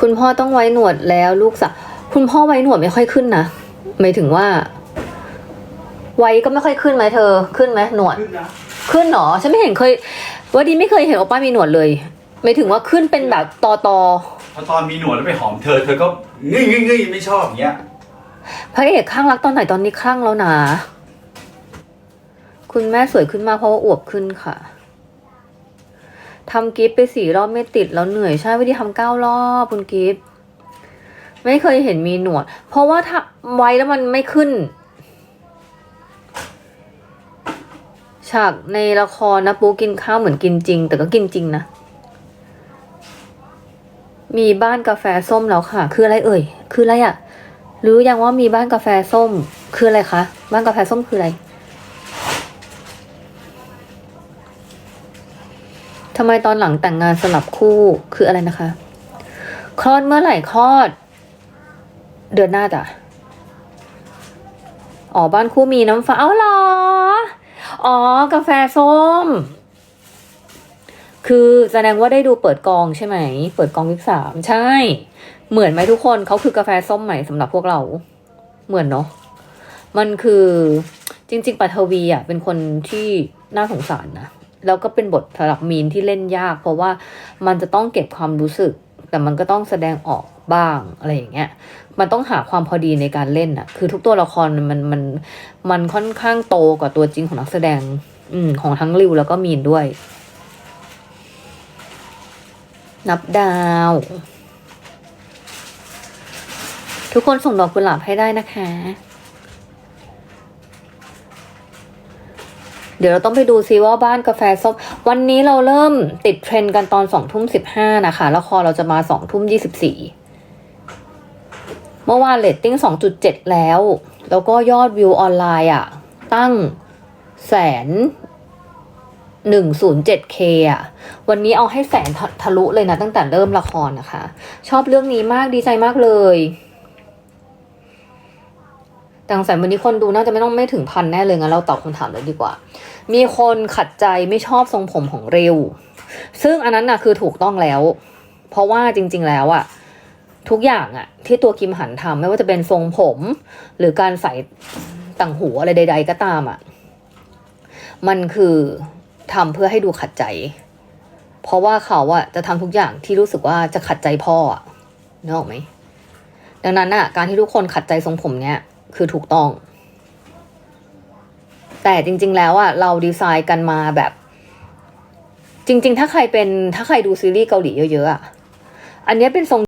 คุณพ่อต้องไว้หนวดแล้วลูกสาวคุณพ่อไว้หนวดไม่ค่อยขึ้นนะหมายถึงว่า ไว้ก็ไม่ค่อยขึ้นไหมเธอ ขึ้นไหมหนวด ขึ้นนะขึ้นเหรอฉันไม่เห็นเคยว่าดีไม่เคยเห็นโอป้ามีหนวดเลยหมายถึงว่าขึ้นเป็นแบบตอตอพอตอนมีหนวดแล้วไปหอมเธอเธอก็งึ้ยงึ้ยงึ้ยไม่ชอบอย่างเงี้ยพระเอกข้างรักตอนไหนตอนนี้ข้างแล้วนะคุณแม่สวยขึ้นมากเพราะว่าอวบขึ้นค่ะทำกิฟต์ไปสี่รอบไม่ติดแล้วเหนื่อยใช่วิธีทำเก้ารอบคุณกิฟต์ไม่เคยเห็นมีหนวด เพราะว่าถ้าไว้แล้วมันไม่ขึ้น ฉากในละครนะปูกินข้าวเหมือนกินจริง แต่ก็กินจริงนะ มีบ้านกาแฟส้มแล้วค่ะ คืออะไรเอ่ย คืออะไรอะ รู้ยังว่ามีบ้านกาแฟส้ม คืออะไรคะ บ้านกาแฟส้มคืออะไร ทำไมตอนหลังแต่งงานสลับคู่คืออะไรนะคะ คลอดเมื่อไหร่คลอด เดือนหน้าจ้ะอ๋อบ้านคู่มีน้ำฟ้าเอาหรอ อ๋อกาแฟส้ม คือแสดงว่าได้ดูเปิดกองใช่ไหม เปิดกองวิกสามใช่ เหมือนไหมทุกคนเขาคือกาแฟส้มใหม่สำหรับพวกเรา เหมือนเนาะมันคือจริง ๆปัทวีอะเป็นคนที่น่าสงสารนะ แล้วก็เป็นบทสำหรับมีนที่เล่นยาก เพราะว่ามันจะต้องเก็บความรู้สึก แต่มันก็ต้องแสดงออกบ้างอะไรอย่างเงี้ย มันต้องหาความพอดีในการเล่นอะคือทุกตัวละครมันมันมันค่อนข้างโตกว่าตัวจริงของนักแสดง อืมของทั้งริวแล้วก็มีนด้วย นับดาว ทุกคนส่งดอกกุหลาบให้ได้นะคะ เดี๋ยวเราต้องไปดูซิว่าบ้านกาแฟส้มวันนี้เราเริ่มติดเทรนด์กันตอนสองทุ่มสิบห้านะคะแล้วคอเราจะมาสองทุ่มยี่สิบสี่เมื่อวานเลตติ้งสองจุดเจ็ดแล้ว แล้วก็ยอดวิวออนไลน์อะ ตั้งแสนหนึ่งศูนย์เจ็ดเคอะ วันนี้เอาให้แสนทะทะลุเลยนะตั้งแต่เริ่มละครนะคะ ชอบเรื่องนี้มากดีใจมากเลย แต่สงสัยวันนี้คนดูน่าจะไม่ต้องไม่ถึงพันแน่เลยงั้นเราตอบคำถามเลยดีกว่า มีคนขัดใจไม่ชอบทรงผมของเร็ว ซึ่งอันนั้นน่ะคือถูกต้องแล้ว เพราะว่าจริง ๆ แล้วอะทุกอย่างอะที่ตัวคิมหันทำไม่ว่าจะเป็นทรงผม หรือการใส่ต่างหูอะไรใด ๆ ก็ตามอะมันคือทำเพื่อให้ดูขัดใจ เพราะว่าเขาอะจะทำทุกอย่างที่รู้สึกว่าจะขัดใจพ่ออะนึกออกไหมดังนั้นอะการที่ทุกคนขัดใจทรงผมเนี้ย คือถูกต้อง แต่จริง ๆ แล้วอะเราดีไซน์กันมาแบบ จริง ๆ ถ้าใครเป็นถ้าใครดูซีรีส์เกาหลีเยอะๆอะอันนี้เป็นทรง